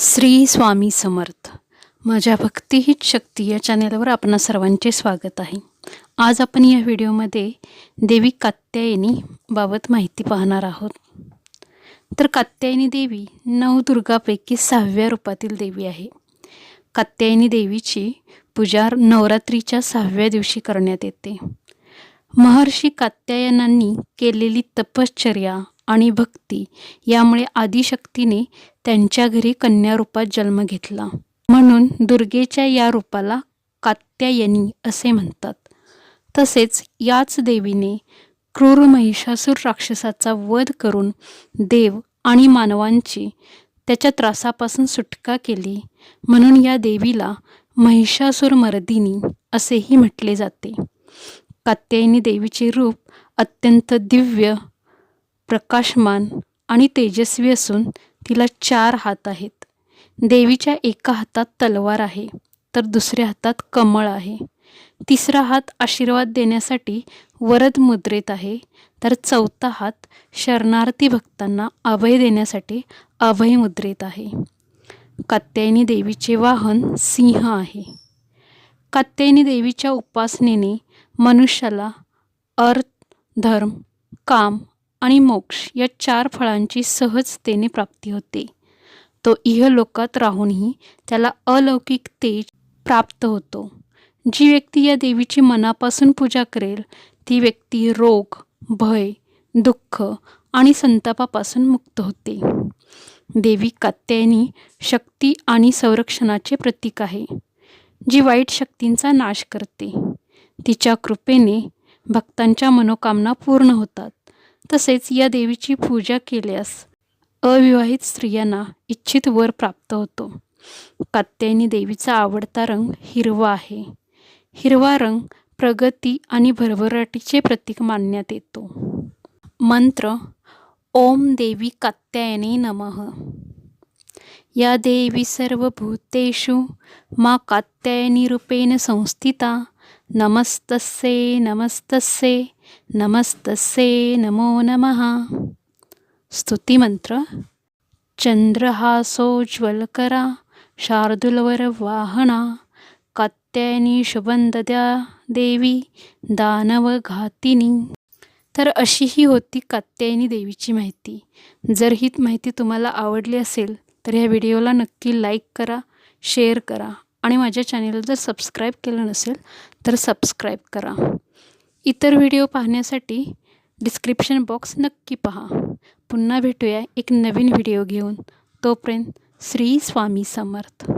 श्री स्वामी समर्थ. माझ्या भक्ती हीच शक्ती या चॅनेलवर आपणा सर्वांचे स्वागत आहे. आज आपण या व्हिडिओमध्ये देवी कात्यायनी बाबत माहिती पाहणार आहोत. तर कात्यायनी देवी नवदुर्गापैकी सहाव्या रूपातील देवी आहे. कात्यायनी देवीची पूजा नवरात्रीच्या सहाव्या दिवशी करण्यात येते. महर्षी कात्यायनांनी केलेली तपश्चर्या आणि भक्ती यामुळे आदिशक्तीने त्यांच्या घरी कन्या रूपात जन्म घेतला. म्हणून दुर्गेच्या या रूपाला कात्यायनी असे म्हणतात. तसेच याच देवीने क्रूर महिषासूर राक्षसाचा वध करून देव आणि मानवांची त्याच्या त्रासापासून सुटका केली. म्हणून या देवीला महिषासूर मर्दिनी असेही म्हटले जाते. कात्यायनी देवीचे रूप अत्यंत दिव्य प्रकाशमान आणि तेजस्वी असून तिला चार हात आहेत. देवीच्या एका हातात तलवार आहे तर दुसऱ्या हातात कमळ आहे. तिसरा हात आशीर्वाद देण्यासाठी वरद मुद्रेत आहे तर चौथा हात शरणार्थी भक्तांना अभय देण्यासाठी अभय मुद्रेत आहे. कात्यायनी देवीचे वाहन सिंह आहे. कात्यायनी देवीच्या उपासनेने मनुष्याला अर्थ धर्म काम आणि मोक्ष या चार फळांची सहजतेने प्राप्ती होते. तो इहलोकात राहूनही त्याला अलौकिक तेज प्राप्त होतो. जी व्यक्ती या देवीची मनापासून पूजा करेल ती व्यक्ती रोग भय दुःख आणि संतापापासून मुक्त होते. देवी कात्यायनी शक्ती आणि संरक्षणाचे प्रतीक आहे जी वाईट शक्तींचा नाश करते. तिच्या कृपेने भक्तांच्या मनोकामना पूर्ण होतात. तसेच या देवीची पूजा केल्यास अविवाहित स्त्रियांना इच्छित वर प्राप्त होतो. कात्यायनी देवीचा आवडता रंग हिरवा आहे. हिरवा रंग प्रगती आणि भरभराटीचे प्रतीक मानण्यात येतो. मंत्र ओम देवी कात्यायनी नमः. या देवी सर्वभूतेषु मा कात्यायनी रूपेण संस्थिता नमस्तस्ये नमस्तस्से नमस्तस्ये नमो नमः। स्तुतिमंत्र चंद्रहासोज्ज्वलकरा शार्दुलवर वाहना कात्यायनी शुभंदद्या देवी दानवघातिनी। तर अशी ही होती कात्यायनी देवीची माहिती. जर ही माहिती तुम्हाला आवडली असेल तर ह्या व्हिडिओला नक्की लाईक करा शेअर करा. आणि माझ्या चॅनेलला जर सबस्क्राईब केलं नसेल तर सबस्क्राईब करा. इतर व्हिडिओ पाहण्यासाठी डिस्क्रिप्शन बॉक्स नक्की पहा. पुन्हा भेटूया एक नवीन व्हिडिओ घेऊन. तोपर्यंत श्री स्वामी समर्थ.